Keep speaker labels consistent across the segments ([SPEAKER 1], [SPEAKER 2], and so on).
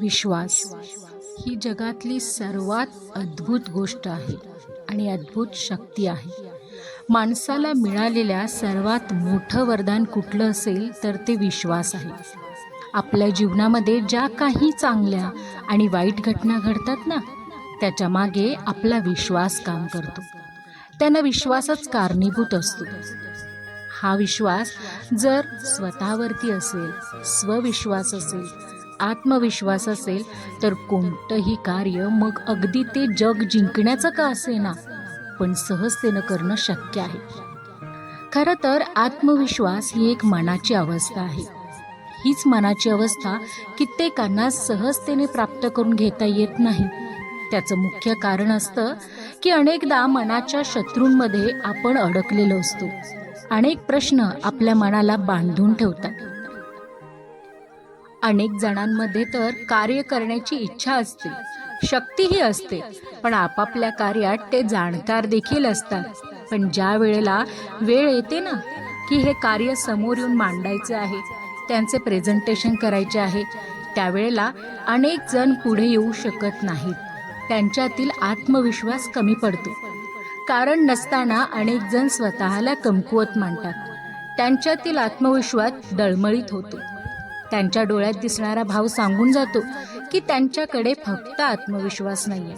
[SPEAKER 1] विश्वास ही जगातली सर्वात अद्भुत गोष्ट आहे आणि अद्भुत शक्ती आहे. माणसाला मिळालेल्या सर्वात मोठं वरदान कुठलं असेल तर ते विश्वास आहे. आपल्या जीवनामध्ये ज्या काही चांगल्या आणि वाईट घटना घडतात ना त्याच्यामागे आपला विश्वास काम करतो. त्यांना विश्वासच कारणीभूत असतो. हा विश्वास जर स्वतःवरती असेल स्वविश्वास असेल आत्मविश्वास असेल तर कोणतंही कार्य मग अगदी ते जग जिंकण्याचं का असेना? पण सहजतेनं करणं शक्य आहे. खरं तर आत्मविश्वास ही एक मनाची अवस्था आहे. हीच मनाची अवस्था कित्येकांना सहजतेने प्राप्त करून घेता येत नाही. त्याचं मुख्य कारण असतं की अनेकदा मनाच्या शत्रूंमध्ये आपण अडकलेलो असतो. अनेक प्रश्न आपल्या मनाला बांधून ठेवतात. अनेक जणांमध्ये तर कार्य करण्याची इच्छा असते शक्तीही असते पण आपापल्या कार्यात ते जाणकार देखील असतात. पण ज्या वेळेला वेळ येते ना की हे कार्य समोर येऊन मांडायचे आहे त्यांचे प्रेझेंटेशन करायचे आहे त्यावेळेला अनेक जण पुढे येऊ शकत नाहीत. त्यांच्यातील आत्मविश्वास कमी पडतो. कारण नसताना अनेक जण स्वतःला कमकुवत मानतात त्यांच्यातील आत्मविश्वास डळमळीत होतो. त्यांच्या डोळ्यात दिसणारा भाव सांगून जातो की त्यांच्याकडे फक्त आत्मविश्वास नाहीये.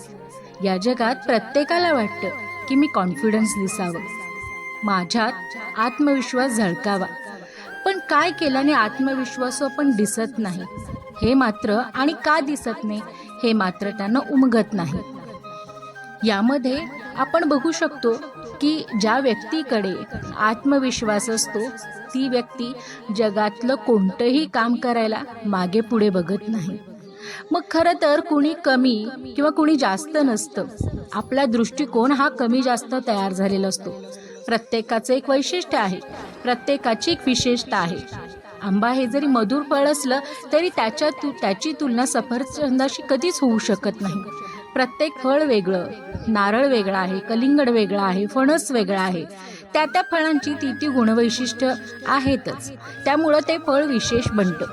[SPEAKER 1] या जगात प्रत्येकाला वाटतं की मी कॉन्फिडन्स दिसावं. माझ्यात आत्मविश्वास झळकावा. पण काय केल्याने आत्मविश्वास पण दिसत नाही? हे मात्र आणि का दिसत नाही हे मात्र त्यांना उमगत नाही. यामध्ये आपण बघू शकतो की ज्या व्यक्तीकडे आत्मविश्वास असतो ती व्यक्ती जगातलं कोणतंही काम करायला मागे पुढे बघत नाही. मग खरं तर कुणी कमी किंवा कुणी जास्त नसतं. आपला दृष्टिकोन हा कमी जास्त तयार झालेला असतो. प्रत्येकाचं एक वैशिष्ट्य आहे. प्रत्येकाची एक विशेषता आहे. आंबा हे जरी मधुर फळ असलं तरी त्याच्या तु त्याची तुलना सफरचंदाशी कधीच होऊ शकत नाही. प्रत्येक फळ वेगळं. नारळ वेगळा आहे कलिंगड वेगळा आहे फणस वेगळा आहे. त्या त्या फळांची ती ती गुणवैशिष्ट्य आहेतच. त्यामुळं ते फळ विशेष बनतं.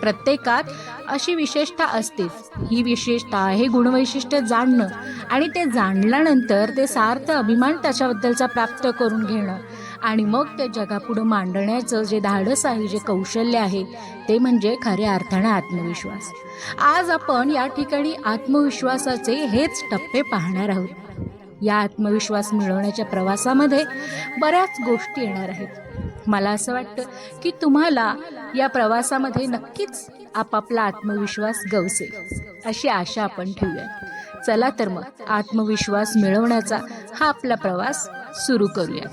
[SPEAKER 1] प्रत्येकात अशी विशेषता असतेच ही विशेषता हे गुणवैशिष्ट्य जाणणं आणि ते जाणल्यानंतर ते सार्थ अभिमान त्याच्याबद्दलचा प्राप्त करून घेणं. आणि मग ते जगापुढं मांडण्याचं जे धाडस आहे जे कौशल्य आहे ते म्हणजे खऱ्या अर्थानं आत्मविश्वास. आज आपण या ठिकाणी आत्मविश्वासाचे हेच टप्पे पाहणार आहोत. या आत्मविश्वास मिळवण्याच्या प्रवासामध्ये बऱ्याच गोष्टी येणार आहेत. मला असं वाटतं की तुम्हाला या प्रवासामध्ये नक्कीच आपापला आत्मविश्वास गवसेल अशी आशा आपण ठेवूया चला तर मग आत्मविश्वास मिळवण्याचा हा आपला प्रवास सुरू करूया